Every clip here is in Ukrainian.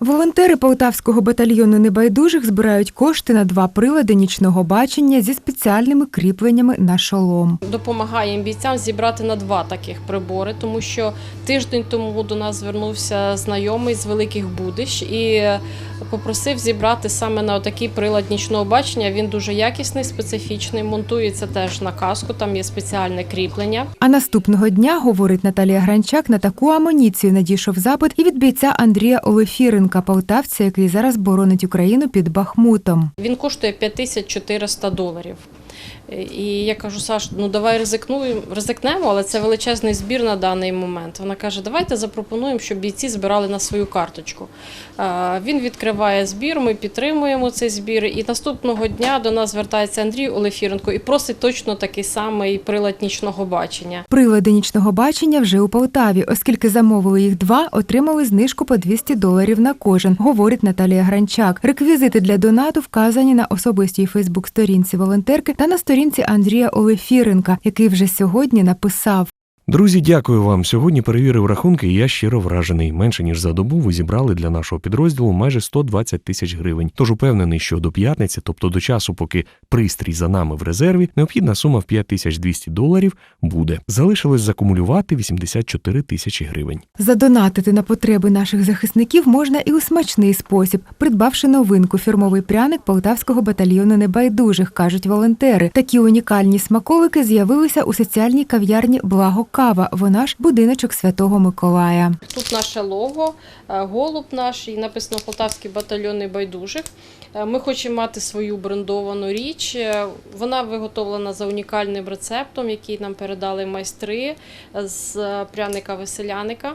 Волонтери Полтавського батальйону небайдужих збирають кошти на два прилади нічного бачення зі спеціальними кріпленнями на шолом. Допомагаємо бійцям зібрати на два таких прибори, тому що тиждень тому до нас звернувся знайомий з великих будищ і попросив зібрати саме на такий прилад нічного бачення. Він дуже якісний, специфічний, монтується теж на каску. Там є спеціальне кріплення. А наступного дня, говорить Наталія Гранчак, на таку амуніцію надійшов запит і від бійця Андрія Олефіренка, полтавця, який зараз боронить Україну під Бахмутом. Він коштує 5400 доларів. І я кажу, Саш, ну давай ризикнуємо, ризикнемо, але це величезний збір на даний момент. Вона каже, давайте запропонуємо, щоб бійці збирали на свою карточку. Він відкриває збір, ми підтримуємо цей збір. І наступного дня до нас звертається Андрій Олефіренко і просить точно такий самий прилад нічного бачення. Прилади нічного бачення вже у Полтаві, оскільки замовили їх два, отримали знижку по 200 доларів на кожен, говорить Наталія Гранчак. Реквізити для донату вказані на особистій Фейсбук-сторінці волонтерки та на сторінці Андрія Олефіренка, який вже сьогодні написав. Друзі, дякую вам. Сьогодні перевірив рахунки, і я щиро вражений. Менше ніж за добу ви зібрали для нашого підрозділу майже 120 тисяч гривень. Тож упевнений, що до п'ятниці, тобто до часу, поки пристрій за нами в резерві, необхідна сума в 5200 доларів буде. Залишилось закумулювати 84 тисячі гривень. Задонатити на потреби наших захисників можна і у смачний спосіб, придбавши новинку фірмовий пряник полтавського батальйону небайдужих, кажуть волонтери. Такі унікальні смаколики з'явилися у соціальній кав'ярні Благо Кава. Вона ж будиночок Святого Миколая. Тут наше лого, е, голуб наш і написано Полтавський батальйон небайдужих. Е, Ми хочемо мати свою брендовану річ. Е, Вона виготовлена за унікальним рецептом, який нам передали майстри з е, пряника веселяника.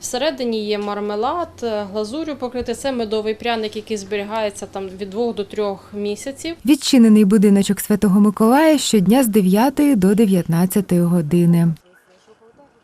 Всередині є мармелад, глазурю покритий. Це медовий пряник, який зберігається там від 2 до 3 місяців. Відчинений будиночок Святого Миколая щодня з 9 до 19 години.